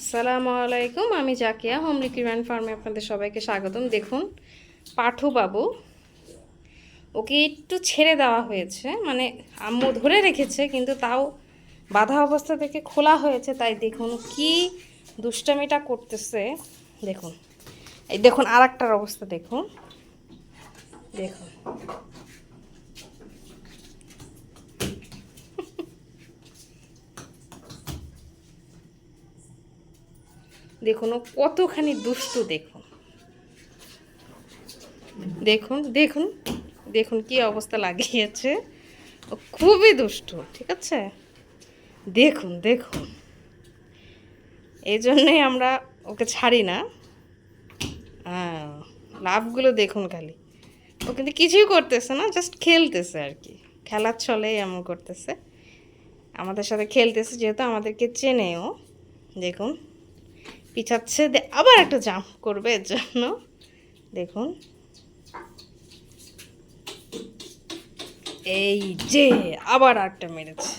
আসসালামু আলাইকুম, আমি জাকিয়া হোম রিক্রিমেন্ট ফার্মে আপনাদের সবাইকে স্বাগতম। দেখুন পাঠু বাবু ওকে একটু ছেড়ে দেওয়া হয়েছে মানে আম্মু ধরে রেখেছে, কিন্তু তাও বাধা অবস্থা থেকে খোলা হয়েছে, তাই দেখুন কি দুষ্টামিটা করতেছে। দেখুন, এই দেখুন আর অবস্থা, দেখুন। দেখুন। দেখুন, ও কতখানি দুষ্টু দেখুন। দেখুন দেখুন দেখুন কি অবস্থা লাগিয়েছে। ও খুবই দুষ্টু, ঠিক আছে? দেখুন দেখুন। এই জন্যই আমরা ওকে ছাড়ি না। হ্যাঁ লাভগুলো দেখুন খালি। ও কিন্তু কিছুই করতেছে না জাস্ট খেলতেছে আর কি। খেলার ছলেই এমন করতেছে। আমাদের সাথে খেলতেছে, যেহেতু আমাদেরকে চেনে ও। দেখুন। পিছাচ্ছে আবার একটা জাম্প করবে এর জন্য। দেখুন। এই যে আবার আটটা মেরেছে।